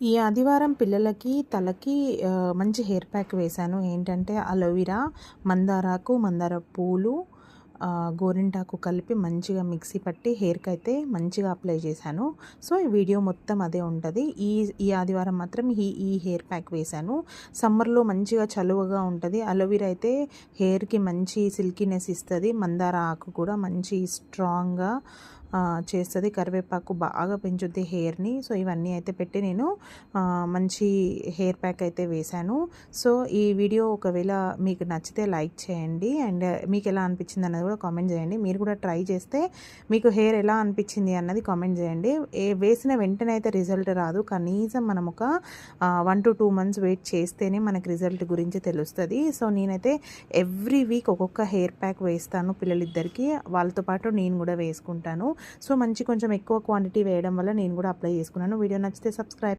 ఈ ఆదివారం పిల్లలకి తలకి మంచి హెయిర్ ప్యాక్ వేశాను. ఏంటంటే అలోవెరా, మందారాకు, మందార పూలు, గోరింటాకు కలిపి మంచిగా మిక్సీ పట్టి హెయిర్కి అయితే మంచిగా అప్లై చేశాను. సో, ఈ వీడియో మొత్తం అదే ఉంటుంది ఈ ఈ ఆదివారం మాత్రం ఈ ఈ హెయిర్ ప్యాక్ వేశాను. సమ్మర్‌లో మంచిగా చలువగా ఉంటుంది అలోవెరా అయితే హెయిర్‌కి మంచి సిల్కీనెస్ ఇస్తుంది మందార ఆకు కూడా మంచి స్ట్రాంగ్‌గా చేస్తుంది కరివేపాకు బాగా పెంచుద్ది హెయిర్‌ని. సో, ఇవన్నీ అయితే పెట్టి నేను మంచి హెయిర్ ప్యాక్ అయితే వేశాను. సో, ఈ వీడియో ఒకవేళ మీకు నచ్చితే లైక్ చేయండి. అండ్ మీకు ఎలా అనిపించింది అన్నది కూడా కామెంట్ చేయండి. మీరు కూడా ట్రై చేస్తే మీకు హెయిర్ ఎలా అనిపించింది అన్నది కామెంట్ చేయండి. ఏ వేసిన వెంటనే అయితే రిజల్ట్ రాదు. కనీసం మనం ఒక one to two months wait చేస్తేనే మనకి రిజల్ట్ గురించి తెలుస్తుంది సో, నేనైతే ఎవ్రీ వీక్ ఒక్కొక్క హెయిర్ ప్యాక్ వేస్తాను పిల్లలిద్దరికీ. వాళ్ళతో పాటు నేను కూడా వేసుకుంటాను. సో, మంచి కొంచెం ఎక్కువ క్వాంటిటీ వేయడం వల్ల నేను కూడా అప్లై చేసుకున్నాను. వీడియో నచ్చితే సబ్స్క్రైబ్